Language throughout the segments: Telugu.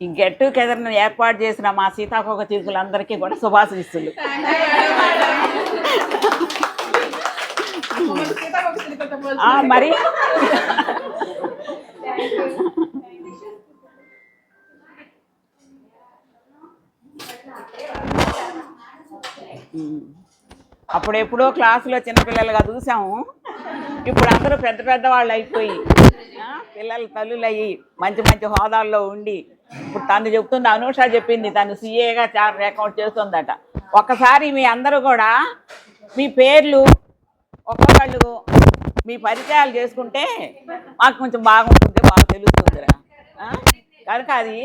ఈ గెట్ టుగెదర్ను ఏర్పాటు చేసిన మా సీతాకోక చిరుకులందరికీ కూడా శుభాశిస్తులు మరి అప్పుడెప్పుడో అప్పుడు ఎప్పుడో క్లాసులో చిన్నపిల్లలుగా చూసాము. ఇప్పుడు అందరూ పెద్ద పెద్ద వాళ్ళు అయిపోయి పిల్లలు తల్లులు అయ్యి మంచి మంచి హోదాల్లో ఉండి ఇప్పుడు తను చెప్తుంది అనూష చెప్పింది తను సీఏగా చార్ అకౌంట్ చేస్తుందట. ఒకసారి మీ అందరూ కూడా మీ పేర్లు ఒక్కొక్కళ్ళు మీ పరిచయాలు చేసుకుంటే మాకు కొంచెం బాగుంటుంది బాగా తెలుస్తుందిరా. కనుక అది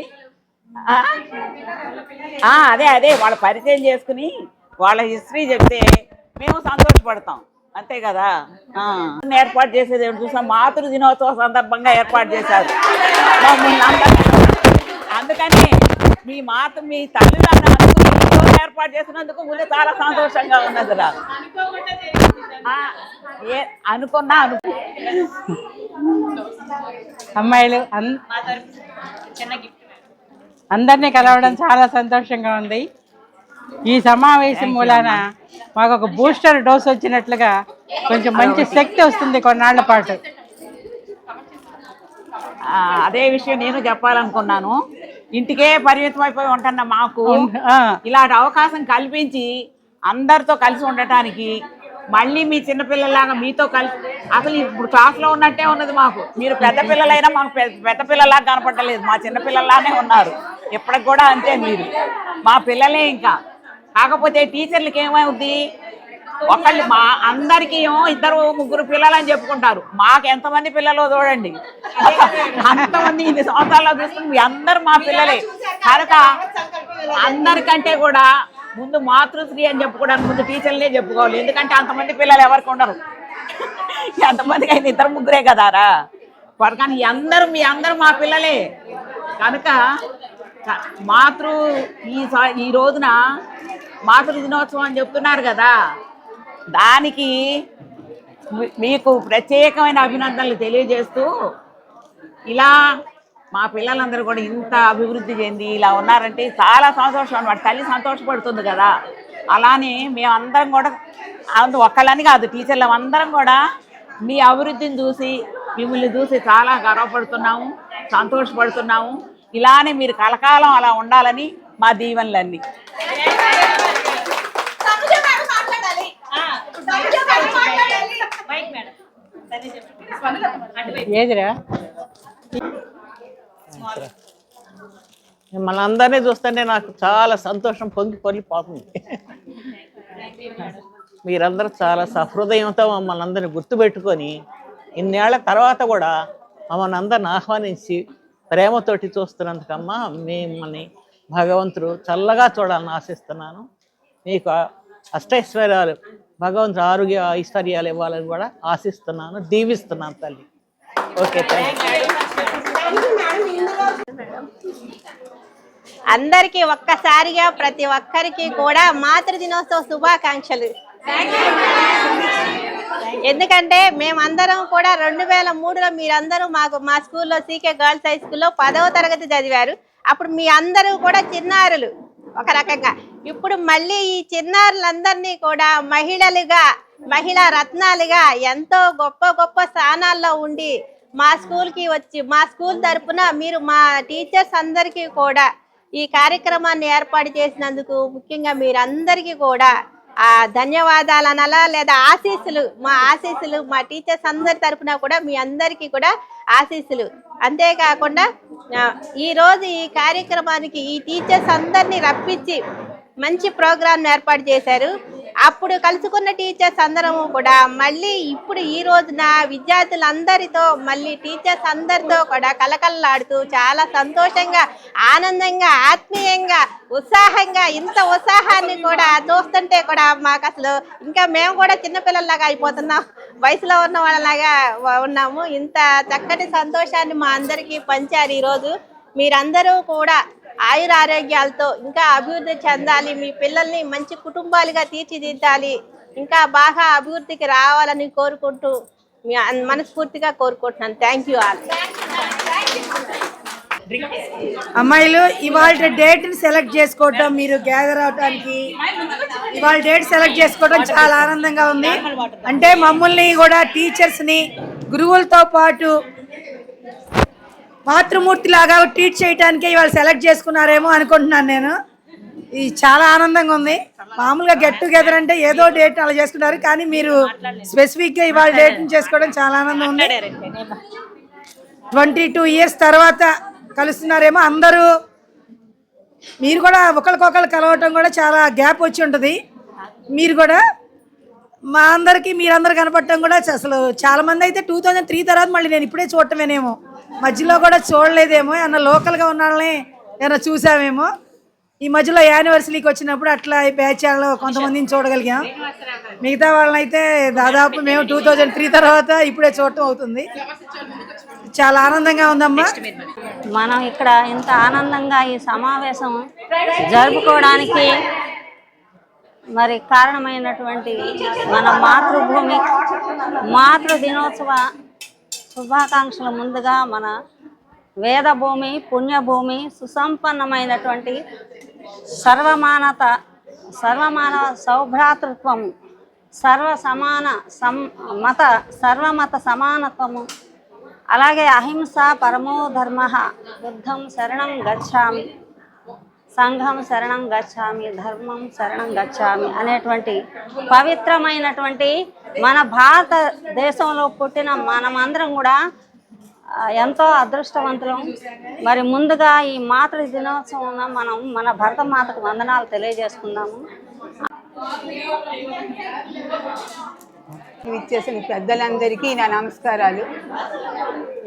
అదే అదే వాళ్ళ పరిచయం చేసుకుని వాళ్ళ హిస్టరీ చెప్తే మేము సంతోషపడతాం. అంతే కదా? ఏర్పాటు చేసేది చూసాం మాతృ దినోత్సవ సందర్భంగా ఏర్పాటు చేశారు. మమ్మల్ని అందుకని మీ మాత మీ తల్లులను అనుకుని ఏర్పాటు చేసినందుకు ముందు చాలా సంతోషంగా ఉన్నదిరా ఆ, ఏ అనుకున్నా అను అమ్మాయిలు అందరినీ కలవడం చాలా సంతోషంగా ఉంది. ఈ సమావేశం మూలాన మాకు ఒక బూస్టర్ డోస్ వచ్చినట్లుగా కొంచెం మంచి శక్తి వస్తుంది కొన్నాళ్ళ పాటు. అదే విషయం నేను చెప్పాలనుకున్నాను. ఇంటికే పరిమితం అయిపోయి ఉంటున్న మాకు. ఇలాంటి అవకాశం కల్పించి అందరితో కలిసి ఉండటానికి మళ్ళీ మీ చిన్నపిల్లలాగా మీతో కలిసి అసలు ఇప్పుడు క్లాస్లో ఉన్నట్టే ఉన్నది మాకు. మీరు పెద్ద పిల్లలైనా మాకు పెద్ద పిల్లలాగా కనపడలేదు. మా చిన్న పిల్లలానే ఉన్నారు. ఇప్పటికి కూడా అంతే మీరు. మా పిల్లలే ఇంకా. కాకపోతే టీచర్లకి ఏమవుద్ది ఒకళ్ళు మా అందరికీ ఇద్దరు ముగ్గురు పిల్లలు అని చెప్పుకుంటారు. మాకు ఎంతమంది పిల్లలు చూడండి. అంతమంది ఇన్ని సంవత్సరాల్లో చూసుకుని మీ అందరు మా పిల్లలే. కనుక అందరికంటే కూడా ముందు మాతృశ్రీ అని చెప్పుకోవడానికి ముందు టీచర్లే చెప్పుకోవాలి. ఎందుకంటే అంతమంది పిల్లలు ఎవరికి ఉండరు. ఎంతమందికి అయితే ఇద్దరు ముగ్గురే కదారా? వారు కానీ అందరూ మీ అందరూ మా పిల్లలే. కనుక మాతృ ఈ ఈ రోజున మాతృ దినోత్సవం అని చెప్తున్నారు కదా. దానికి మీకు ప్రత్యేకమైన అభినందనలు తెలియజేస్తూ ఇలా మా పిల్లలందరూ కూడా ఇంత అభివృద్ధి చెంది ఇలా ఉన్నారంటే చాలా సంతోషం అనమాట తల్లి సంతోషపడుతుంది కదా. అలానే మేమందరం కూడా అందు ఒక్కళ్ళని కాదు టీచర్లు అందరం కూడా మీ అభివృద్ధిని చూసి మిమ్మల్ని చూసి చాలా గర్వపడుతున్నాము సంతోషపడుతున్నాము. ఇలానే మీరు కలకాలం అలా ఉండాలని మా దీవెనలన్నీ. ఏదిరా? మిమ్మల్ని అందరినీ చూస్తుంటే నాకు చాలా సంతోషం పొంగి పొర్లిపోతుంది మీరందరూ చాలా సహృదయంతో మమ్మల్ని అందరినీ గుర్తుపెట్టుకొని ఇన్నేళ్ళ తర్వాత కూడా మమ్మల్ని అందరిని ఆహ్వానించి ప్రేమతోటి చూస్తున్నందుకమ్మా మిమ్మల్ని భగవంతుడు చల్లగా చూడాలని ఆశిస్తున్నాను. మీకు అష్టైశ్వర్యాలు భగవంతుడు ఆరోగ్య ఐశ్వర్యాలు ఇవ్వాలని కూడా ఆశిస్తున్నాను దీవిస్తున్నాను తల్లి. ఓకే థ్యాంక్ అందరికీ ఒక్కసారిగా ప్రతి ఒక్కరికి కూడా మాతృ దినోత్సవ శుభాకాంక్షలు. ఎందుకంటే మేమందరం కూడా రెండు వేల మూడులో మీరందరూ మాకు మా స్కూల్లో సీకే గర్ల్స్ హై స్కూల్లో పదవ తరగతి చదివారు. అప్పుడు మీ అందరూ కూడా చిన్నారులు ఒక రకంగా. ఇప్పుడు మళ్ళీ ఈ చిన్నారులందరినీ కూడా మహిళలుగా మహిళా రత్నాలుగా ఎంతో గొప్ప గొప్ప స్థానాల్లో ఉండి మా స్కూల్కి వచ్చి మా స్కూల్ తరపున మీరు మా టీచర్స్ అందరికీ కూడా ఈ కార్యక్రమాన్ని ఏర్పాటు చేసినందుకు ముఖ్యంగా మీరందరికీ కూడా ఆ ధన్యవాదాలు అనాలా లేదా ఆశీస్సులు మా ఆశీస్సులు మా టీచర్స్ అందరి తరపున కూడా మీ అందరికీ కూడా ఆశీస్సులు. అంతేకాకుండా ఈరోజు ఈ ఈ కార్యక్రమానికి ఈ టీచర్స్ అందరినీ రప్పించి మంచి ప్రోగ్రామ్ ఏర్పాటు చేశారు. అప్పుడు కలుసుకున్న టీచర్స్ అందరము కూడా మళ్ళీ ఇప్పుడు ఈ రోజున విద్యార్థులందరితో మళ్ళీ టీచర్స్ అందరితో కూడా కలకలలాడుతూ చాలా సంతోషంగా ఆనందంగా ఆత్మీయంగా ఉత్సాహంగా ఇంత ఉత్సాహాన్ని కూడా చూస్తుంటే కూడా మాకు అసలు ఇంకా మేము కూడా చిన్నపిల్లల్లాగా అయిపోతున్నాం. వయసులో ఉన్న వాళ్ళలాగా ఉన్నాము. ఇంత చక్కటి సంతోషాన్ని మా అందరికీ పంచారు ఈరోజు. మీరందరూ కూడా ఆయుర ఆరోగ్యాలతో ఇంకా అభివృద్ధి చెందాలి మీ పిల్లల్ని మంచి కుటుంబాలుగా తీర్చిదిద్దాలి ఇంకా బాగా అభివృద్ధికి రావాలని కోరుకుంటూ మీ మనస్ఫూర్తిగా కోరుకుంటున్నాను. థ్యాంక్ యూ ఆల్ అమ్మాయిలు ఇవాళ డేట్ని సెలెక్ట్ చేసుకోవటం మీరు గ్యాదర్ అవటానికి ఇవాళ డేట్ సెలెక్ట్ చేసుకోవడం చాలా ఆనందంగా ఉంది. అంటే మమ్మల్ని కూడా టీచర్స్ని గురువులతో పాటు మాతృమూర్తి లాగా ట్రీట్ చేయడానికే ఇవాళ సెలెక్ట్ చేసుకున్నారేమో అనుకుంటున్నాను నేను. ఇది చాలా ఆనందంగా ఉంది. మామూలుగా గెట్ టుగెదర్ అంటే ఏదో డేట్ అలా చేసుకుంటారు కానీ మీరు స్పెసిఫిక్గా ఇవాళ డేట్ చేసుకోవడం చాలా ఆనందం ఉంది. ట్వంటీ టూ ఇయర్స్ తర్వాత కలుస్తున్నారేమో అందరూ. మీరు కూడా ఒకరికొకరు కలవటం కూడా చాలా గ్యాప్ వచ్చి ఉంటుంది. మీరు కూడా మా అందరికీ మీరందరూ కనపడటం కూడా అసలు చాలా మంది అయితే టూ థౌజండ్ త్రీ తర్వాత మళ్ళీ నేను ఇప్పుడే చూడటమేనేమో. మధ్యలో కూడా చూడలేదేమో ఏమన్నా లోకల్గా ఉన్న వాళ్ళని ఏమన్నా చూసామేమో. ఈ మధ్యలో యానివర్సరీకి వచ్చినప్పుడు అట్లా ఈ బ్యాచ్లో కొంతమందిని చూడగలిగాం. మిగతా వాళ్ళని అయితే దాదాపు మేము టూ థౌజండ్ త్రీ తర్వాత ఇప్పుడే చూడటం అవుతుంది. చాలా ఆనందంగా ఉందమ్మా. మనం ఇక్కడ ఇంత ఆనందంగా ఈ సమావేశం జరుపుకోవడానికి మరి కారణమైనటువంటి మన మాతృభూమి మాతృ దినోత్సవ శుభాకాంక్షలు ముందుగా మన వేదభూమి పుణ్యభూమి సుసంపన్నమైనటువంటి సర్వమానత సర్వమానవ సౌభ్రాతృత్వం సర్వ సమాన సం మత సర్వమత సమానత్వము అలాగే అహింస పరమో ధర్మ బుద్ధం శరణం గచ్చామి. సంఘం శరణం గచ్చామి ధర్మం శరణం గచ్చామి అనేటువంటి పవిత్రమైనటువంటి మన భారతదేశంలో పుట్టిన మనమందరం కూడా ఎంతో అదృష్టవంతులం. మరి ముందుగా ఈ మాతృ దినోత్సవం మనం మన భరత మాతకు వందనాలు తెలియజేసుకుందాము. ఇచ్చేసిన పెద్దలందరికీ నా నమస్కారాలు.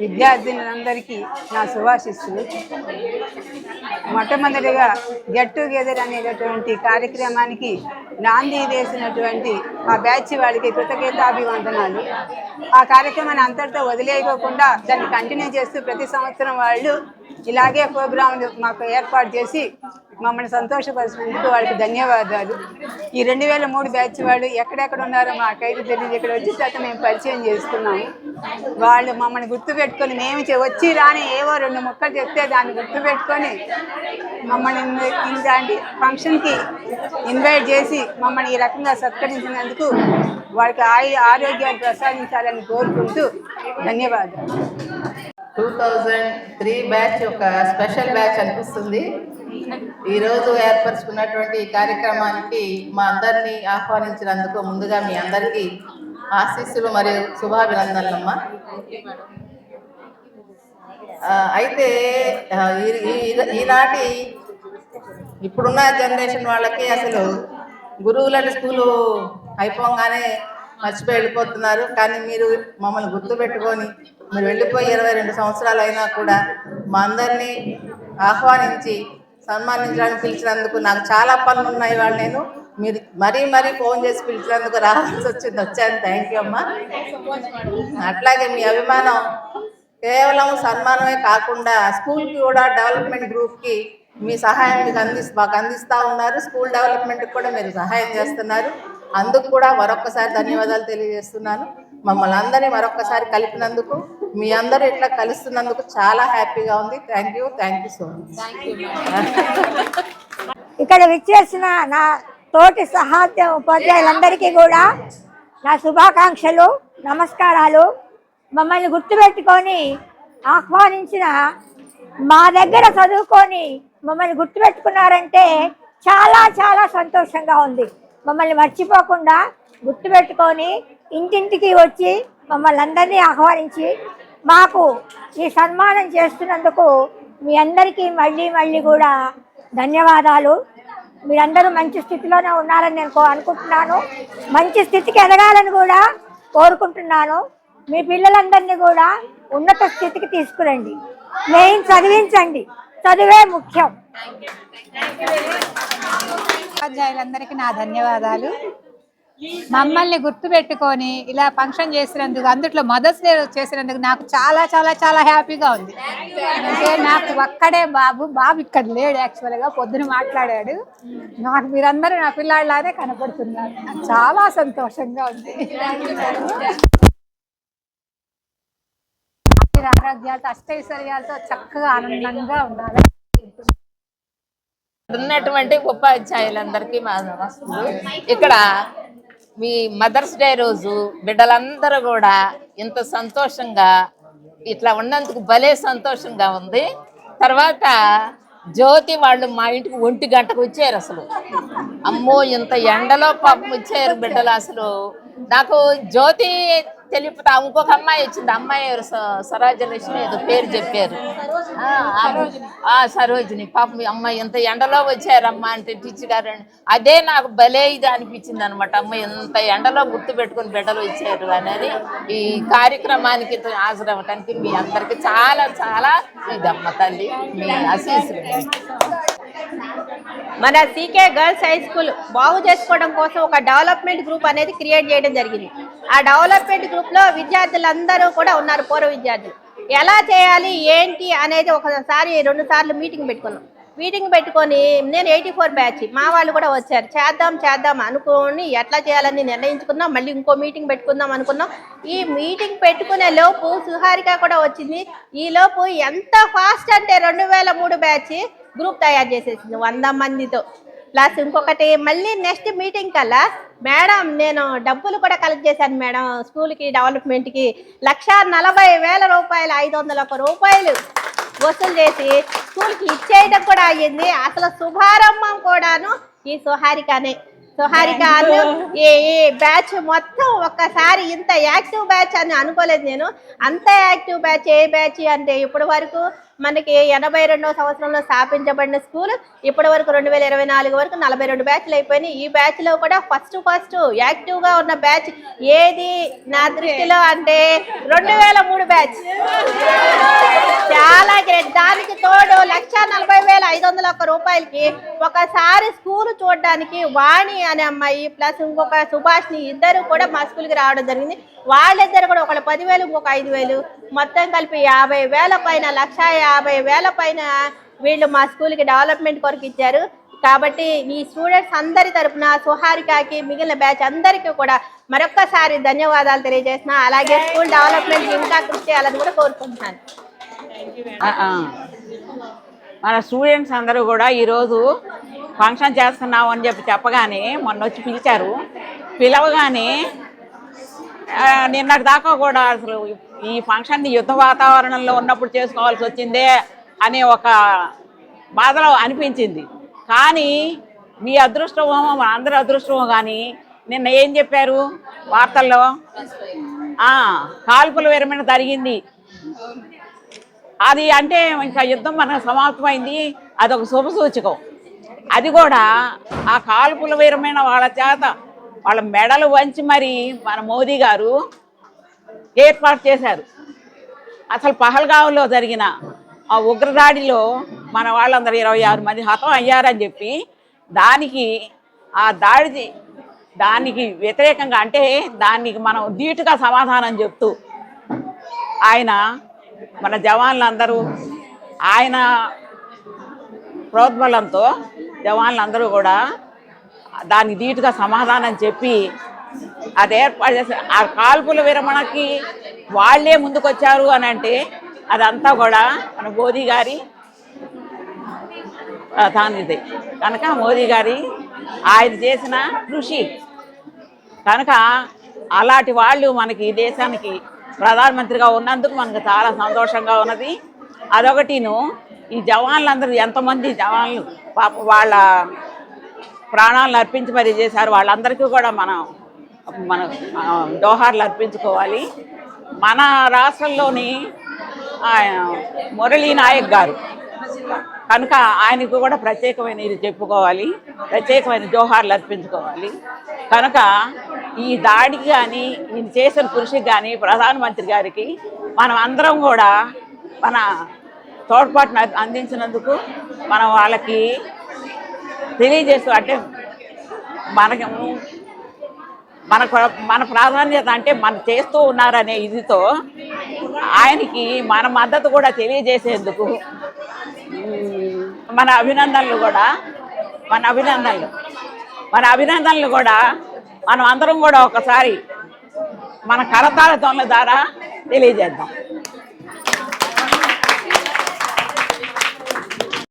విద్యార్థినులందరికీ నా శుభాశిస్సులు. మొట్టమొదటిగా గెట్ టుగెదర్ అనేటటువంటి కార్యక్రమానికి నాంది వేసినటువంటి ఆ బ్యాచ్ వాళ్ళకి కృతజ్ఞతాభివందనాలు. ఆ కార్యక్రమాన్ని అంతటితో వదిలేయకోకుండా దాన్ని కంటిన్యూ చేస్తూ ప్రతి సంవత్సరం వాళ్ళు ఇలాగే ప్రోగ్రాంలు మాకు ఏర్పాటు చేసి మమ్మల్ని సంతోషపరిచినందుకు వాళ్ళకి ధన్యవాదాలు. ఈ రెండు వేల మూడు బ్యాచ్ వాళ్ళు ఎక్కడెక్కడ ఉన్నారో మాకైతే తెలియదు. ఇక్కడ వచ్చి తర్వాత మేము పరిచయం చేసుకున్నాము. వాళ్ళు మమ్మల్ని గుర్తుపెట్టుకొని మేము వచ్చి రాని ఏవో రెండు ముక్కలు చెప్తే దాన్ని గుర్తుపెట్టుకొని మమ్మల్ని ఇలాంటి ఫంక్షన్కి ఇన్వైట్ చేసి మమ్మల్ని ఈ రకంగా సత్కరించినందుకు వాళ్ళకి ఆయు ఆరోగ్యాలు ప్రసాదించాలని కోరుకుంటూ ధన్యవాదాలు. టూ థౌజండ్ త్రీ బ్యాచ్ ఒక స్పెషల్ బ్యాచ్ అనిపిస్తుంది. ఈరోజు ఏర్పరచుకున్నటువంటి ఈ కార్యక్రమానికి మా అందరినీ ఆహ్వానించినందుకు ముందుగా మీ అందరికీ ఆశీస్సులు మరియు శుభాభినందనలమ్మ. అయితే ఈ- ఈ- ఈనాటి ఇప్పుడున్న జనరేషన్ వాళ్ళకి అసలు గురువులని స్కూలు అయిపోగానే మర్చిపోయి వెళ్ళిపోతున్నారు. కానీ మీరు మమ్మల్ని గుర్తుపెట్టుకొని మీరు వెళ్ళిపోయి ఇరవై రెండు సంవత్సరాలు అయినా కూడా మా అందరినీ ఆహ్వానించి సన్మానించడానికి పిలిచినందుకు నాకు చాలా పనులు ఉన్నాయి వాళ్ళు నేను. మీరు మరీ మరీ ఫోన్ చేసి పిలిచినందుకు రావాల్సి వచ్చింది. వచ్చాను. థ్యాంక్ యూ అమ్మా. అట్లాగే మీ అభిమానం కేవలం సన్మానమే కాకుండా స్కూల్కి కూడా డెవలప్మెంట్ గ్రూప్కి మీ సహాయం మీకు అంది మాకు అందిస్తూ ఉన్నారు. స్కూల్ డెవలప్మెంట్కి కూడా మీరు సహాయం చేస్తున్నారు. అందుకు కూడా మరొక్కసారి ధన్యవాదాలు తెలియజేస్తున్నాను. మమ్మల్ని అందరినీ మరొక్కసారి కలిపినందుకు మీ అందరూ ఇట్లా కలుస్తున్నందుకు చాలా హ్యాపీగా ఉంది. Thank you thank you so much ఇక్కడ విచ్చేసిన నా తోటి సహాధ్య ఉపాధ్యాయులందరికీ కూడా నా శుభాకాంక్షలు నమస్కారాలు. మమ్మల్ని గుర్తుపెట్టుకొని ఆహ్వానించిన మా దగ్గర చదువుకొని మమ్మల్ని గుర్తుపెట్టుకున్నారంటే చాలా చాలా సంతోషంగా ఉంది. మమ్మల్ని మర్చిపోకుండా గుర్తుపెట్టుకొని ఇంటింటికి వచ్చి మమ్మల్ని అందరినీ ఆహ్వానించి మాకు ఈ సన్మానం చేస్తున్నందుకు మీ అందరికీ మళ్ళీ మళ్ళీ కూడా ధన్యవాదాలు. మీరందరూ మంచి స్థితిలోనే ఉన్నారని నేను కో- అనుకుంటున్నాను. మంచి స్థితికి ఎదగాలని కూడా కోరుకుంటున్నాను. మీ పిల్లలందరినీ కూడా ఉన్నత స్థితికి తీసుకురండి. మెయిన్ చదివించండి. చదివే ముఖ్యం. ఉపాధ్యాయులందరికీ నా ధన్యవాదాలు. మమ్మల్ని గుర్తుపెట్టుకొని ఇలా ఫంక్షన్ చేసినందుకు అందుట్లో మదర్స్ డే చేసినందుకు నాకు చాలా చాలా చాలా హ్యాపీగా ఉంది. అంటే నాకు ఒక్కడే బాబు బాబు ఇక్కడ లేడు యాక్చువల్గా పొద్దున మాట్లాడాడు. నాకు మీరందరూ నా పిల్లాడిలానే కనపడుతున్నారు. నాకు చాలా సంతోషంగా ఉంది. ఆరోగ్యాలతో అష్టైశ్వర్యాలతో చక్కగా ఆనందంగా ఉండాలి. ఉన్నటువంటి ఉపాధ్యాయులందరికీ మా నమస్తులు ఇక్కడ మీ మదర్స్ డే రోజు బిడ్డలందరూ కూడా ఇంత సంతోషంగా ఇట్లా ఉన్నందుకు భలే సంతోషంగా ఉంది. తర్వాత జ్యోతి వాళ్ళు మా ఇంటికి ఒంటి గంటకు వచ్చారు అసలు. అమ్మో ఇంత ఎండలో పాపం వచ్చారు బిడ్డలు అసలు. నాకు జ్యోతి తెలుపుతా ఇంకొక అమ్మాయి వచ్చింది. అమ్మాయి ఎవరు? స- సరోజలక్ష్మి ఏదో పేరు చెప్పారు. ఆ, ఆ సరోజిని. పాపం అమ్మాయి ఎంత ఎండలో వచ్చారమ్మా అంటే టీచర్ గారు అని. అదే నాకు భలే ఇది అనిపించింది అనమాట అమ్మాయి ఎంత ఎండలో గుర్తు పెట్టుకుని బిడ్డలు వచ్చారు అనేది ఈ కార్యక్రమానికి ఇంత హాజరవ్వటానికి మీ అందరికి చాలా చాలా ఇదమ్మ తల్లి. మీ ఆశీస్సులు. మన సీకే గర్ల్స్ హై స్కూల్ బాగు చేసుకోవడం కోసం ఒక డెవలప్మెంట్ గ్రూప్ అనేది క్రియేట్ చేయడం జరిగింది. ఆ డెవలప్మెంట్ గ్రూప్లో విద్యార్థులందరూ కూడా ఉన్నారు పూర్వ విద్యార్థులు. ఎలా చేయాలి ఏంటి అనేది ఒకసారి రెండు సార్లు మీటింగ్ పెట్టుకున్నాం. మీటింగ్ పెట్టుకొని నేను ఎయిటీ ఫోర్ బ్యాచ్ మా వాళ్ళు కూడా వచ్చారు. చేద్దాం చేద్దాం అనుకోని ఎట్లా చేయాలని నిర్ణయించుకున్నాం. మళ్ళీ ఇంకో మీటింగ్ పెట్టుకుందాం అనుకున్నాం. ఈ మీటింగ్ పెట్టుకునే లోపు సుహారిక కూడా వచ్చింది. ఈ లోపు ఎంత ఫాస్ట్ అంటే రెండు వేల మూడు బ్యాచ్ గ్రూప్ తయారు చేసేసింది వంద మందితో. ప్లస్ ఇంకొకటి మళ్ళీ నెక్స్ట్ మీటింగ్ కల్లా మేడం నేను డబ్బులు కూడా కలెక్ట్ చేశాను మేడం. స్కూల్కి డెవలప్మెంట్కి లక్ష నలభై వేల రూపాయలు ఐదు వందల ఒక రూపాయలు వసూలు చేసి స్కూల్కి ఇచ్చేయడం కూడా అయ్యింది. అసలు శుభారంభం కూడాను ఈ సుహారికనే. సుహారిక అను ఈ ఈ బ్యాచ్ మొత్తం ఒక్కసారి ఇంత యాక్టివ్ బ్యాచ్ అని అనుకోలేదు నేను. అంత యాక్టివ్ బ్యాచ్ ఏ బ్యాచ్ అంటే ఇప్పటి వరకు మనకి ఎనభై రెండవ సంవత్సరంలో స్థాపించబడిన స్కూల్ ఇప్పటి వరకు రెండు వేల ఇరవై నాలుగు వరకు నలభై రెండు బ్యాచ్లు అయిపోయినాయి. ఈ బ్యాచ్లో కూడా ఫస్ట్ ఫస్ట్ యాక్టివ్గా ఉన్న బ్యాచ్ ఏది నా దృష్టిలో అంటే రెండు వేల మూడు బ్యాచ్. చాలా గ్రేట్ దానికి తోడు లక్ష నలభై వేల ఐదు వందల ఒక్క రూపాయలకి ఒకసారి స్కూల్ చూడడానికి వాణి అనే అమ్మాయి ప్లస్ ఇంకొక సుభాష్ని ఇద్దరు కూడా మా స్కూల్కి రావడం జరిగింది. వాళ్ళిద్దరు కూడా ఒకళ్ళు పదివేలు ఇంకొక ఐదు వేలు మొత్తం కలిపి యాభై వేల పైన లక్ష యాభై వేల పైన వీళ్ళు మా స్కూల్కి డెవలప్మెంట్ కొరకు ఇచ్చారు. కాబట్టి ఈ స్టూడెంట్స్ అందరి తరఫున సుహారికకి మిగిలిన బ్యాచ్ అందరికీ కూడా మరొక్కసారి ధన్యవాదాలు తెలియజేసిన అలాగే స్కూల్ డెవలప్మెంట్ ఇంకా కృషి చేయాలని కూడా కోరుకుంటున్నాను. మన స్టూడెంట్స్ అందరూ కూడా ఈరోజు ఫంక్షన్ చేస్తున్నాం అని చెప్పి చెప్పగానే మొన్న వచ్చి పిలిచారు. పిలవగానే నిన్నటి దాకా కూడా అసలు ఈ ఫంక్షన్ని యుద్ధ వాతావరణంలో ఉన్నప్పుడు చేసుకోవాల్సి వచ్చిందే అనే ఒక బాధలో అనిపించింది. కానీ మీ అదృష్టమో మన అందరి అదృష్టమో కానీ నిన్న ఏం చెప్పారు వార్తల్లో? కాల్పుల విరమణ జరిగింది. అది అంటే ఇంకా యుద్ధం మనకు సమాప్తమైంది. అదొక శుభ సూచకం. అది కూడా ఆ కాల్పుల విరమైన వాళ్ళ చేత వాళ్ళ మెడలు వంచి మరి మన మోదీ గారు ఏర్పాటు చేశారు. అసలు పహల్గావ్లో జరిగిన ఆ ఉగ్రదాడిలో మన వాళ్ళందరూ ఇరవై ఆరు మంది హతం అయ్యారని చెప్పి దానికి ఆ దాడి దానికి వ్యతిరేకంగా అంటే దానికి మనం ధీటుగా సమాధానం చెప్తూ ఆయన మన జవాన్లందరూ ఆయన ప్రోద్బలంతో జవాన్లందరూ కూడా దాన్ని ధీటుగా సమాధానం చెప్పి అది ఏర్పాటు చేసి ఆ కాల్పుల విరమణకి వాళ్ళే ముందుకొచ్చారు అని అంటే అదంతా కూడా మన మోదీ గారి తానిది కనుక మోదీ గారి ఆయన చేసిన కృషి. కనుక అలాంటి వాళ్ళు మనకి ఈ దేశానికి ప్రధానమంత్రిగా ఉన్నందుకు మనకు చాలా సంతోషంగా ఉన్నది. అదొకటిను ఈ జవాన్లందరూ ఎంతమంది జవాన్లు పాప వాళ్ళ ప్రాణాలను అర్పించి మరి చేశారు. వాళ్ళందరికీ కూడా మనం మన దోహార్లు జోహార్లు అర్పించుకోవాలి. మన రాష్ట్రంలోని మురళీ నాయక్ గారు కనుక ఆయనకు కూడా ప్రత్యేకమైన ఇది చెప్పుకోవాలి. ప్రత్యేకమైన జోహార్లు అర్పించుకోవాలి. కనుక ఈ దాడికి కానీ ఈయన చేసిన కృషికి కానీ ప్రధానమంత్రి గారికి మనం అందరం కూడా మన తోడ్పాటును అందించినందుకు మనం వాళ్ళకి తెలియజేస్తూ అంటే మనకి మన మన ప్రాధాన్యత అంటే మన చేస్తూ ఉన్నారనే ఇదితో ఆయనకి మన మద్దతు కూడా తెలియజేసేందుకు మన అభినందనలు కూడా మన అభినందనలు మన అభినందనలు కూడా మనం అందరం కూడా ఒకసారి మన కరతాళతోన్ల ద్వారా తెలియజేద్దాం.